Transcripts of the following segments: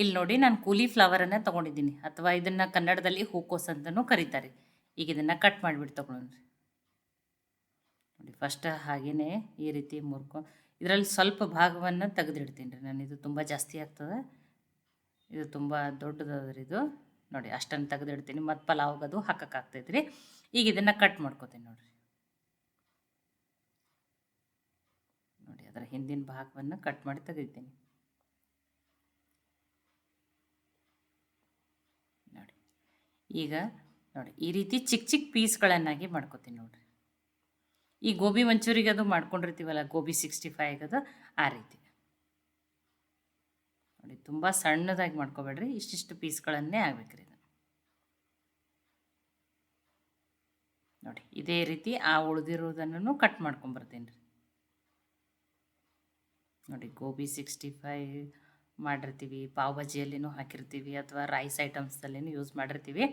ಇಲ್ಲಿ ನೋಡಿ ನಾನು ಕೂಲಿ ಫ್ಲವರನ್ನು ತೊಗೊಂಡಿದ್ದೀನಿ. ಅಥವಾ ಇದನ್ನು ಕನ್ನಡದಲ್ಲಿ ಹೂಕೋಸ್ ಅಂತಲೂ ಕರೀತಾರೆ. ಈಗ ಇದನ್ನು ಕಟ್ ಮಾಡಿಬಿಟ್ಟು ತೊಗೊಳೋಣ್ರಿ ನೋಡಿ ಫಸ್ಟ್ ಹಾಗೆಯೇ ಈ ರೀತಿ ಮುರ್ಕೊ, ಇದರಲ್ಲಿ ಸ್ವಲ್ಪ ಭಾಗವನ್ನು ತೆಗೆದಿಡ್ತೀನಿ ರೀ ನಾನು. ಇದು ತುಂಬ ಜಾಸ್ತಿ ಆಗ್ತದೆ. ಇದು ತುಂಬ ದೊಡ್ಡದಾದ್ರಿ ಇದು. ನೋಡಿ ಅಷ್ಟನ್ನು ತೆಗೆದಿಡ್ತೀನಿ. ಮತ್ತು ಹಾಕೋಕ್ಕಾಗ್ತೈತೆ ರೀ. ಈಗ ಇದನ್ನು ಕಟ್ ಮಾಡ್ಕೋತೀನಿ ನೋಡಿರಿ. ನೋಡಿ ಅದರ ಹಿಂದಿನ ಭಾಗವನ್ನು ಕಟ್ ಮಾಡಿ ತೆಗಿತೀನಿ ನೋಡಿ ಈಗ ನೋಡಿ, ಈ ರೀತಿ ಚಿಕ್ಕ ಚಿಕ್ಕ ಪೀಸ್ಗಳನ್ನಾಗಿ ಮಾಡ್ಕೊತೀನಿ ನೋಡಿರಿ. ಈ ಗೋಬಿ ಮಂಚೂರಿಗೆ ಅದು ಮಾಡ್ಕೊಂಡಿರ್ತೀವಲ್ಲ, ಗೋಬಿ ಸಿಕ್ಸ್ಟಿ ಫೈವ್ ಅದು ಆ ರೀತಿ. ನೋಡಿ, ತುಂಬ ಸಣ್ಣದಾಗಿ ಮಾಡ್ಕೋಬೇಡ್ರಿ, ಇಷ್ಟಿಷ್ಟು ಪೀಸ್ಗಳನ್ನೇ ಆಗ್ಬೇಕ್ರಿ ಇದು. ನೋಡಿ, ಇದೇ ರೀತಿ ಆ ಉಳಿದಿರೋದನ್ನು ಕಟ್ ಮಾಡ್ಕೊಂಬರ್ತೀನಿ ರೀ. ನೋಡಿ, ಗೋಬಿ ಸಿಕ್ಸ್ಟಿ ಫೈವ್ ಮಾಡಿರ್ತೀವಿ, ಪಾವ್ ಬಜಿಯಲ್ಲಿನೂ ಹಾಕಿರ್ತೀವಿ ಅಥವಾ ರೈಸ್ ಐಟಮ್ಸಲ್ಲಿನೂ ಯೂಸ್ ಮಾಡಿರ್ತೀವಿ.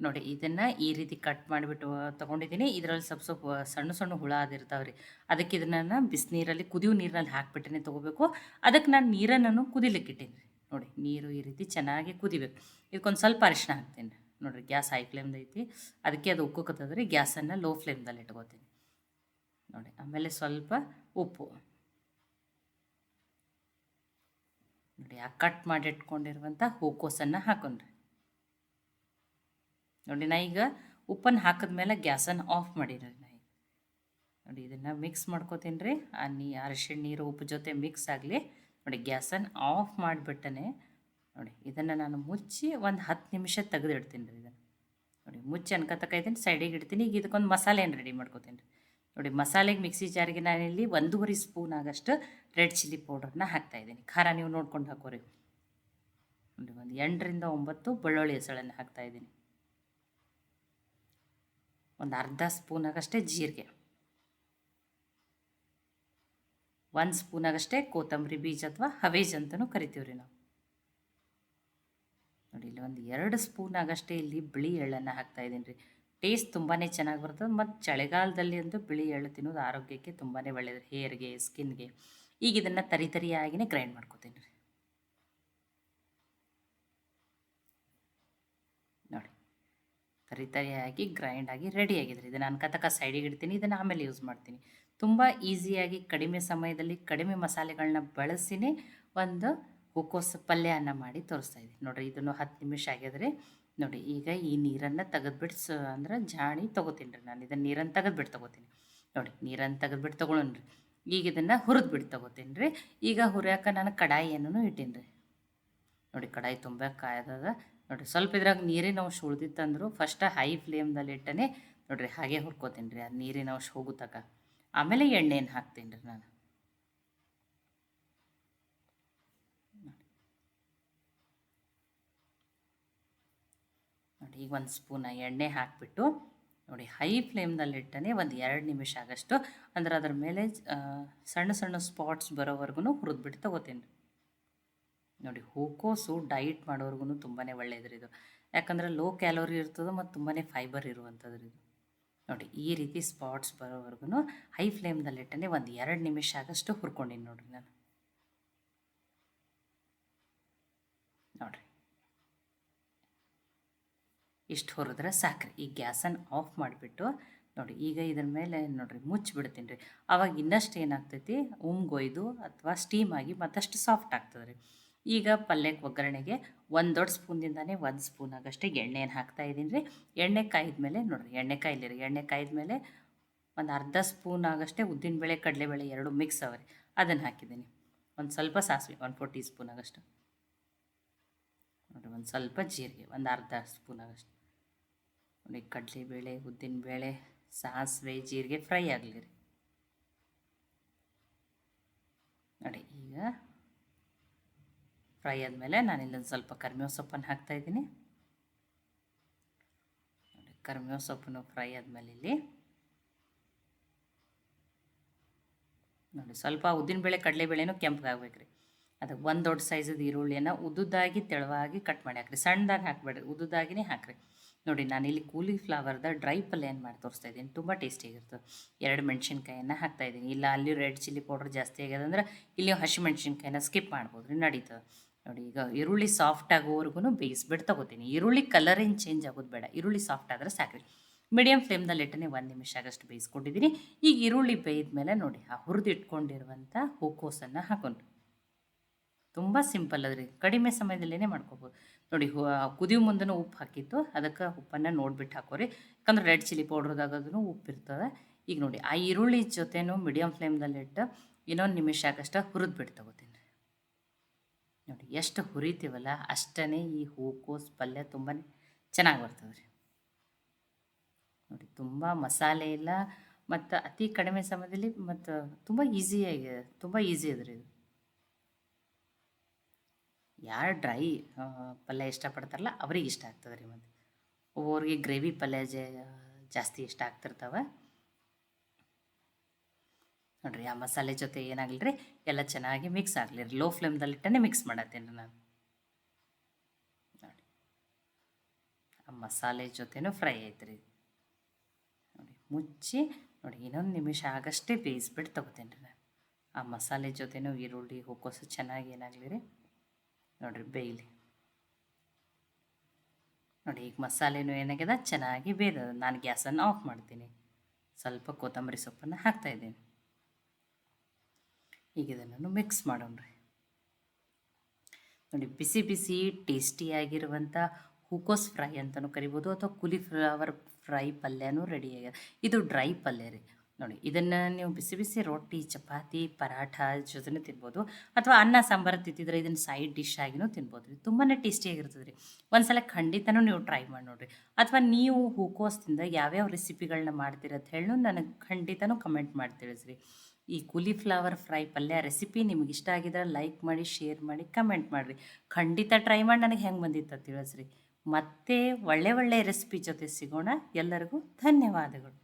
ನೋಡಿ, ಇದನ್ನು ಈ ರೀತಿ ಕಟ್ ಮಾಡಿಬಿಟ್ಟು ತೊಗೊಂಡಿದ್ದೀನಿ. ಇದರಲ್ಲಿ ಸ್ವಲ್ಪ ಸ್ವಲ್ಪ ಸಣ್ಣ ಸಣ್ಣ ಹುಳ ಅದಿರ್ತಾವೆ ರೀ. ಅದಕ್ಕೆ ಇದನ್ನು ಬಿಸಿನೀರಲ್ಲಿ ಕುದಿಯೋ ನೀರಿನಲ್ಲಿ ಹಾಕಿಬಿಟ್ಟೇನೆ ತೊಗೋಬೇಕು. ಅದಕ್ಕೆ ನಾನು ನೀರನ್ನು ಕುದಿಲಿಕ್ಕಿಟ್ಟೀನಿ ರೀ. ನೋಡಿ, ನೀರು ಈ ರೀತಿ ಚೆನ್ನಾಗಿ ಕುದಿಬೇಕು. ಇದಕ್ಕೊಂದು ಸ್ವಲ್ಪ ಅರಿಶಿನ ಹಾಕ್ತೀನಿ. ನೋಡಿರಿ, ಗ್ಯಾಸ್ ಹೈ ಫ್ಲೇಮ್ದು ಐತಿ. ಅದಕ್ಕೆ ಅದು ಉಕ್ಕೋಕತ್ತದ್ರಿ, ಗ್ಯಾಸನ್ನು ಲೋ ಫ್ಲೇಮ್ದಲ್ಲಿ ಇಟ್ಕೋತೀನಿ ನೋಡಿ, ಆಮೇಲೆ ಸ್ವಲ್ಪ ಉಪ್ಪು. ನೋಡಿ, ಆ ಕಟ್ ಮಾಡಿ ಇಟ್ಕೊಂಡಿರುವಂಥ ಹೂಕೋಸನ್ನು ಹಾಕೊಂಡ್ರಿ. ನೋಡಿ, ನಾ ಈಗ ಉಪ್ಪನ್ನು ಹಾಕಿದ್ಮೇಲೆ ಗ್ಯಾಸನ್ನು ಆಫ್ ಮಾಡಿರಿ ನಾ ಈಗ. ನೋಡಿ, ಇದನ್ನು ಮಿಕ್ಸ್ ಮಾಡ್ಕೋತೀನಿ ರೀ ಆ ನೀ ಅರಿಶಿಣ ನೀರು, ಉಪ್ಪು ಜೊತೆ ಮಿಕ್ಸ್ ಆಗಲಿ. ನೋಡಿ, ಗ್ಯಾಸನ್ನು ಆಫ್ ಮಾಡಿಬಿಟ್ಟನೆ. ನೋಡಿ, ಇದನ್ನು ನಾನು ಮುಚ್ಚಿ ಒಂದು ಹತ್ತು ನಿಮಿಷ ತೆಗೆದಿಡ್ತೀನಿ ರೀ ಇದನ್ನು. ನೋಡಿ, ಮುಚ್ಚಿ ಅನ್ಕೋತಕ್ಕ ಇದ್ದೀನಿ ಸೈಡಿಗೆ ಇಡ್ತೀನಿ. ಈಗ ಇದಕ್ಕೊಂದು ಮಸಾಲೆಯನ್ನು ರೆಡಿ ಮಾಡ್ಕೋತೀನಿ ರೀ ನೋಡಿ, ಮಸಾಲೆಗೆ ಮಿಕ್ಸಿ ಜಾರಿಗೆ ನಾನಿಲ್ಲಿ ಒಂದೂವರೆ ಸ್ಪೂನ್ ಆಗಷ್ಟು ರೆಡ್ ಚಿಲ್ಲಿ ಪೌಡ್ರನ್ನ ಹಾಕ್ತಾಯಿದ್ದೀನಿ ಖಾರ ನೀವು ನೋಡ್ಕೊಂಡು ಹಾಕೋರಿ. ನೋಡಿ, ಒಂದು ಎಂಟರಿಂದ ಒಂಬತ್ತು ಬೆಳ್ಳುಳ್ಳಿ ಹೆಸಳನ್ನು ಹಾಕ್ತಾಯಿದ್ದೀನಿ ಒಂದು ಅರ್ಧ ಸ್ಪೂನ್ ಆಗಷ್ಟೇ ಜೀರಿಗೆ. ಒಂದು ಸ್ಪೂನ್ ಆಗಷ್ಟೇ ಕೊತ್ತಂಬರಿ ಬೀಜ ಅಥವಾ ಹವೇಜ್ ಅಂತಲೂ ಕರಿತೀವಿ ರೀ ನಾವು. ನೋಡಿ, ಇಲ್ಲಿ ಒಂದು ಎರಡು ಸ್ಪೂನ್ ಆಗಷ್ಟೇ ಇಲ್ಲಿ ಬಿಳಿ ಎಳ್ಳನ್ನು ಹಾಕ್ತಾಯಿದ್ದೀನಿ ರೀ ಟೇಸ್ಟ್ ತುಂಬಾ ಚೆನ್ನಾಗಿ ಬರ್ತದೆ. ಮತ್ತು ಚಳಿಗಾಲದಲ್ಲಿ ಅಂತೂ ಬಿಳಿ ಎಳ್ಳು ತಿನ್ನೋದು ಆರೋಗ್ಯಕ್ಕೆ ತುಂಬಾ ಒಳ್ಳೆಯದು ಹೇರ್ಗೆ ಸ್ಕಿನ್ಗೆ ಈಗ ಇದನ್ನು ತರಿ ತರಿಯಾಗಿನೇ ಗ್ರೈಂಡ್ ಮಾಡ್ಕೋತೀನಿ ರೀ. ನೋಡಿ. ತರಿ ತರಿಯಾಗಿ ಗ್ರೈಂಡ್ ಆಗಿ ರೆಡಿ ಆಗಿದೆ ಇದನ್ನು ನಾನು ಕತಕ ಸೈಡಿಗೆ ಇಡ್ತೀನಿ. ಇದನ್ನು ಆಮೇಲೆ ಯೂಸ್ ಮಾಡ್ತೀನಿ. ತುಂಬ ಈಸಿಯಾಗಿ ಕಡಿಮೆ ಸಮಯದಲ್ಲಿ ಕಡಿಮೆ ಮಸಾಲೆಗಳನ್ನ ಬಳಸಿನೇ ಒಂದು ಹೂಕೋಸು ಅನ್ನ ಮಾಡಿ ತೋರಿಸ್ತಾ ಇದ್ದೀನಿ. ನೋಡಿರಿ, ಇದನ್ನು ಹತ್ತು ನಿಮಿಷ ಆಗ್ಯದ್ರಿ ನೋಡಿ, ಈಗ ಈ ನೀರನ್ನು ತೆಗೆದ್ಬಿಟ್ಟು ಸ, ಅಂದ್ರೆ ಜಾಣಿ ತೊಗೋತೀನಿ ರೀ ನಾನು. ಇದನ್ನು ನೀರನ್ನು ತೆಗೆದ್ಬಿಟ್ಟು ತೊಗೋತೀನಿ. ನೋಡಿ ನೀರನ್ನು ತೆಗೆದ್ಬಿಟ್ಟು ತೊಗೊಳೋಣ ರೀ ಈಗ ಇದನ್ನು ಹುರಿದ್ಬಿಟ್ಟು ತೊಗೋತೀನಿ ರೀ ಈಗ ಹುರಿಯಾಕ ನಾನು ಕಡಾಯಿಯನ್ನು ಇಟ್ಟೀನಿ ರೀ ನೋಡಿ, ಕಡಾಯಿ ತುಂಬ ಕಾಯ್ದದ. ನೋಡಿರಿ ಸ್ವಲ್ಪ ಇದ್ರಾಗ ನೀರಿನ ಅಂಶ ಉಳಿದಿತ್ತಂದ್ರು ಫಸ್ಟ್ ಹೈ ಫ್ಲೇಮ್ದಲ್ಲಿ ಇಟ್ಟನೆ ನೋಡಿರಿ, ಹಾಗೆ ಹುರ್ಕೋತೀನಿ ರೀ ಅದು ನೀರಿನ ಅಂಶ ಹೋಗುತ್ತಕ ಆಮೇಲೆ ಎಣ್ಣೆಯನ್ನು ಹಾಕ್ತೀನಿ ರೀ ನಾನು. ನೋಡಿ, ಈಗ ಒಂದು ಸ್ಪೂನ ಎಣ್ಣೆ ಹಾಕಿಬಿಟ್ಟು ನೋಡಿ, ಹೈ ಫ್ಲೇಮ್ನಲ್ಲಿ ಇಟ್ಟನೆ ಒಂದು ಎರಡು ನಿಮಿಷ ಆಗಷ್ಟು ಅಂದ್ರೆ ಅದ್ರ ಮೇಲೆ ಸಣ್ಣ ಸಣ್ಣ ಸ್ಪಾಟ್ಸ್ ಬರೋವರೆಗೂ ಹುರಿದ್ಬಿಟ್ಟು ತೊಗೋತೀನಿ. ನೋಡಿ ಹೂಕೋಸು ಡಯಟ್ ಮಾಡೋರ್ಗು ತುಂಬಾ ಒಳ್ಳೆಯದ್ರಿ ಇದು. ಯಾಕಂದರೆ ಲೋ ಕ್ಯಾಲೋರಿ ಇರ್ತದೆ ಮತ್ತು ತುಂಬಾ ಫೈಬರ್ ಇರುವಂಥದ್ದು ಇದು. ನೋಡಿ, ಈ ರೀತಿ ಸ್ಪಾಟ್ಸ್ ಬರೋವರೆಗೂ ಹೈ ಫ್ಲೇಮ್ದಲ್ಲಿಟ್ಟನೆ ಒಂದು ಎರಡು ನಿಮಿಷ ಆಗಷ್ಟು ಹುರ್ಕೊಂಡಿನಿ ನೋಡಿರಿ ನಾನು. ನೋಡಿರಿ. ಇಷ್ಟು ಹೊರಿದ್ರೆ ಸಾಕ್ರಿ. ಈ ಗ್ಯಾಸನ್ನು ಆಫ್ ಮಾಡಿಬಿಟ್ಟು ನೋಡಿ, ಈಗ ಇದ್ರ ಮೇಲೆ ನೋಡಿರಿ ಮುಚ್ಚಿಬಿಡ್ತೀನಿ ರೀ ಆವಾಗ ಇನ್ನಷ್ಟು ಏನಾಗ್ತೈತಿ? ಉಮ್ಗೊಯ್ದು ಅಥವಾ ಸ್ಟೀಮ್ ಆಗಿ ಮತ್ತಷ್ಟು ಸಾಫ್ಟ್ ಆಗ್ತದೆ ರೀ ಈಗ ಪಲ್ಯಕ್ಕೆ ಒಗ್ಗರಣೆಗೆ ಒಂದು ದೊಡ್ಡ ಸ್ಪೂನ್ದಿಂದಾನೇ ಒಂದು ಸ್ಪೂನ್ ಆಗಷ್ಟೇ ಎಣ್ಣೆಯನ್ನು ಹಾಕ್ತಾ ಇದ್ದೀನಿ ರೀ ಎಣ್ಣೆ ಕಾಯಿದ ಮೇಲೆ ನೋಡಿರಿ, ಎಣ್ಣೆ ಕಾಯಿಲಿರಿ. ಎಣ್ಣೆ ಕಾಯಿದ ಮೇಲೆ ಒಂದು ಅರ್ಧ ಸ್ಪೂನ್ ಆಗಷ್ಟೇ ಉದ್ದಿನಬೇಳೆ ಕಡಲೆಬೇಳೆ ಎರಡು ಮಿಕ್ಸ್ ಅವ ರೀ ಅದನ್ನು ಹಾಕಿದ್ದೀನಿ. ಒಂದು ಸ್ವಲ್ಪ ಸಾಸಿವೆ, ಒಂದು ಫೋರ್ ಟೀ ಸ್ಪೂನ್ ಆಗಷ್ಟು. ನೋಡಿರಿ, ಒಂದು ಸ್ವಲ್ಪ ಜೀರಿಗೆ, ಒಂದು ಅರ್ಧ ಸ್ಪೂನ್ ಆಗಷ್ಟು. ನೋಡಿ, ಕಡಲೆಬೇಳೆ, ಉದ್ದಿನಬೇಳೆ, ಸಾಸಿವೆ, ಜೀರಿಗೆ ಫ್ರೈ ಆಗಲಿ ರೀ. ನೋಡಿ, ಈಗ ಫ್ರೈ ಆದಮೇಲೆ ನಾನು ಇಲ್ಲೊಂದು ಸ್ವಲ್ಪ ಕರಿಬೇವು ಸೊಪ್ಪನ್ನು ಹಾಕ್ತಾಯಿದ್ದೀನಿ ನೋಡಿ ಕರಿಬೇವು ಸೊಪ್ಪನ್ನು ಫ್ರೈ ಆದಮೇಲೆ ಇಲ್ಲಿ ನೋಡಿ, ಸ್ವಲ್ಪ ಉದ್ದಿನ ಉದ್ದಿನಬೇಳೆ, ಕಡಲೆಬೇಳೆನೂ ಕೆಂಪಗಾಗ್ಬೇಕು ರೀ. ಅದಕ್ಕೆ ಒಂದು ದೊಡ್ಡ ಸೈಜದ ಈರುಳ್ಳಿಯನ್ನು ಉದ್ದುದಾಗಿ ತೆಳುವಾಗಿ ಕಟ್ ಮಾಡಿ ಹಾಕ್ರಿ. ಸಣ್ಣದಾಗಿ ಹಾಕಬೇಡ್ರಿ ಉದ್ದುದಾಗಿನೇ ಹಾಕ್ರಿ. ನೋಡಿ ನಾನು ಇಲ್ಲಿ ಕೂಲಿ ಫ್ಲವರ್ದ ಡ್ರೈ ಪಲ್ಯ ಏನು ಮಾಡಿ ತೋರಿಸ್ತಾ ಇದ್ದೀನಿ. ತುಂಬ ಟೇಸ್ಟಿಯಾಗಿರ್ತದೆ ಎರಡು ಮೆಣ್ಸಿನ್ಕಾಯನ್ನು ಹಾಕ್ತಾ ಇದ್ದೀನಿ. ಇಲ್ಲ, ಅಲ್ಲಿ ರೆಡ್ ಚಿಲ್ಲಿ ಪೌಡ್ರ್ ಜಾಸ್ತಿ ಆಗ್ಯದ ಅಂದ್ರೆ ಇಲ್ಲಿ ಹಸಿ ಮೆಣಸಿನ್ಕಾಯಿನ ಸ್ಕಿಪ್ ಮಾಡ್ಬೋದು. ರೀ ನಡೀತದೆ. ನೋಡಿ, ಈಗ ಈರುಳ್ಳಿ ಸಾಫ್ಟ್ ಆಗೋವರೆಗೂ ಬೇಯಿಸ್ಬಿಟ್ಟು ತಗೋತೀನಿ. ಈರುಳ್ಳಿ ಕಲರ್ ಏನು ಚೇಂಜ್ ಆಗೋದು ಬೇಡ. ಈರುಳ್ಳಿ ಸಾಫ್ಟ್ ಆದರೆ ಸಾಕ್ರಿ. ಮೀಡಿಯಮ್ ಫ್ಲೇಮ್ದಲ್ಲಿ ಇಟ್ಟನೆ ಒಂದು ನಿಮಿಷ ಆಗಷ್ಟು ಬೇಯಿಸ್ಕೊಂಡಿದ್ದೀನಿ. ಈಗ ಈರುಳ್ಳಿ ಬೇಯ್ದ ಮೇಲೆ ನೋಡಿ, ಆ ಹುರಿದಿಟ್ಕೊಂಡಿರುವಂಥ ಹೂಕೋಸನ್ನು ಹಾಕೊಂಡು ತುಂಬ ಸಿಂಪಲ್ ಅದ್ರಿ. ಕಡಿಮೆ ಸಮಯದಲ್ಲೇ ಮಾಡ್ಕೋಬೋದು. ನೋಡಿ ಕುದಿಯೋ ಮುಂದೆನೂ ಉಪ್ಪು ಹಾಕಿತ್ತು. ಅದಕ್ಕೆ ಉಪ್ಪನ್ನು ನೋಡ್ಬಿಟ್ಟು ಹಾಕೋರಿ. ಯಾಕಂದ್ರೆ ರೆಡ್ ಚಿಲ್ಲಿ ಪೌಡ್ರದಾಗದೂ ಉಪ್ಪು ಇರ್ತದೆ. ಈಗ ನೋಡಿ, ಆ ಈರುಳ್ಳಿ ಜೊತೆನೂ ಮೀಡಿಯಮ್ ಫ್ಲೇಮ್ದಲ್ಲಿಟ್ಟು ಇನ್ನೊಂದು ನಿಮಿಷ ಆಗಷ್ಟು ಹುರಿದು ಬಿಟ್ಟು ತಗೋತೀನಿ. ನೋಡಿ, ಎಷ್ಟು ಹುರಿತೀವಲ್ಲ ಅಷ್ಟೇ ಈ ಹೂಕೋಸು ಪಲ್ಯ ತುಂಬಾ ಚೆನ್ನಾಗಿ ಬರ್ತದೆ ರೀ ನೋಡಿ, ತುಂಬ ಮಸಾಲೆ ಇಲ್ಲ, ಮತ್ತು ಅತಿ ಕಡಿಮೆ ಸಮಯದಲ್ಲಿ ಮತ್ತು ತುಂಬ ಈಸಿಯಾಗಿ, ತುಂಬ ಈಸಿ ಅದ್ರಿ ಇದು. ಯಾರು ಡ್ರೈ ಪಲ್ಯ ಇಷ್ಟಪಡ್ತಾರಲ್ಲ ಅವ್ರಿಗೆ ಇಷ್ಟ ಆಗ್ತದೆ ರೀ ಮತ್ತು. ಒಬ್ಬೊಬ್ರಿಗೆ ಗ್ರೇವಿ ಪಲ್ಯ ಜಾಸ್ತಿ ಇಷ್ಟ ಆಗ್ತಿರ್ತಾವೆ. ನೋಡಿರಿ ಆ ಮಸಾಲೆ ಜೊತೆ ಏನಾಗಲಿ ರೀ, ಎಲ್ಲ ಚೆನ್ನಾಗಿ ಮಿಕ್ಸ್ ಆಗಲಿ ರೀ. ಲೋ ಫ್ಲೇಮ್ದಲ್ಲಿಟ್ಟೇ ಮಿಕ್ಸ್ ಮಾಡತ್ತೇನೆ ನಾನು. ನೋಡಿ. ಆ ಮಸಾಲೆ ಜೊತೆನೂ ಫ್ರೈ ಆಯ್ತು ರೀ ನೋಡಿ, ಮುಚ್ಚಿ, ನೋಡಿ, ಇನ್ನೊಂದು ನಿಮಿಷ ಆಗಷ್ಟೇ ಬೇಯಿಸ್ಬಿಟ್ಟು ತಗೋತೇನೆ ರೀ ನಾನು. ಆ ಮಸಾಲೆ ಜೊತೆನೂ ಈರುಳ್ಳಿ ಹೂಕೋಸು ಚೆನ್ನಾಗಿ ಏನಾಗಲಿ ರೀ. ನೋಡಿರಿ ಬೇಯಲಿ. ನೋಡಿ ಈಗ ಮಸಾಲೆನೂ ಏನಾಗ್ಯದ ಚೆನ್ನಾಗಿ ಬೇಯ್ದದ ನಾನು ಗ್ಯಾಸನ್ನು ಆಫ್ ಮಾಡ್ತೀನಿ. ಸ್ವಲ್ಪ ಕೊತ್ತಂಬರಿ ಸೊಪ್ಪನ್ನು ಹಾಕ್ತಾಯಿದ್ದೀನಿ ಈಗ ಇದನ್ನು ಮಿಕ್ಸ್ ಮಾಡೋಣ್ರಿ ನೋಡಿ ಬಿಸಿ ಬಿಸಿ ಟೇಸ್ಟಿಯಾಗಿರುವಂಥ ಹೂಕೋಸ್ ಫ್ರೈ ಅಂತಲೂ ಕರಿಬೋದು, ಅಥವಾ ಕುಲಿಫ್ಲವರ್ ಫ್ರೈ ಪಲ್ಯನೂ ರೆಡಿ ಆಗ್ಯದ ಇದು ಡ್ರೈ ಪಲ್ಯ ರೀ. ನೋಡಿ, ಇದನ್ನು ನೀವು ಬಿಸಿ ಬಿಸಿ ರೊಟ್ಟಿ ಚಪಾತಿ, ಪರಾಠ ಜೊತೆನೂ ತಿನ್ಬೋದು. ಅಥವಾ ಅನ್ನ, ಸಾಂಬಾರು ತಿಂತಿದ್ರೆ ಇದನ್ನು ಸೈಡ್ ಡಿಶ್ ಆಗಿನೂ ತಿನ್ಬೋದು. ರೀ ತುಂಬಾ ಟೇಸ್ಟಿಯಾಗಿರ್ತದೆ ರೀ. ಒಂದು ಸಲ ಖಂಡಿತನೂ ನೀವು ಟ್ರೈ ಮಾಡಿ ನೋಡಿರಿ. ಅಥವಾ ನೀವು ಹೂಕೋಸ್ತಿಂದ ಯಾವ್ಯಾವ ರೆಸಿಪಿಗಳನ್ನ ಮಾಡ್ತೀರ ಅಂತ ಹೇಳಿ ನನಗೆ ಖಂಡಿತನೂ ಕಮೆಂಟ್ ಮಾಡಿ ತಿಳಿಸ್ರಿ. ಈ ಕುಲಿಫ್ಲವರ್ ಫ್ರೈ ಪಲ್ಯ ರೆಸಿಪಿ ನಿಮ್ಗೆ ಇಷ್ಟ ಆಗಿದ್ರೆ ಲೈಕ್ ಮಾಡಿ ಶೇರ್ ಮಾಡಿ ಕಮೆಂಟ್ ಮಾಡಿರಿ. ಖಂಡಿತ ಟ್ರೈ ಮಾಡಿ ನನಗೆ ಹೆಂಗೆ ಬಂದಿತ್ತು ತಿಳಿಸ್ರಿ. ಮತ್ತೆ ಒಳ್ಳೆ ಒಳ್ಳೆ ರೆಸಿಪಿ ಜೊತೆ ಸಿಗೋಣ. ಎಲ್ಲರಿಗೂ ಧನ್ಯವಾದಗಳು.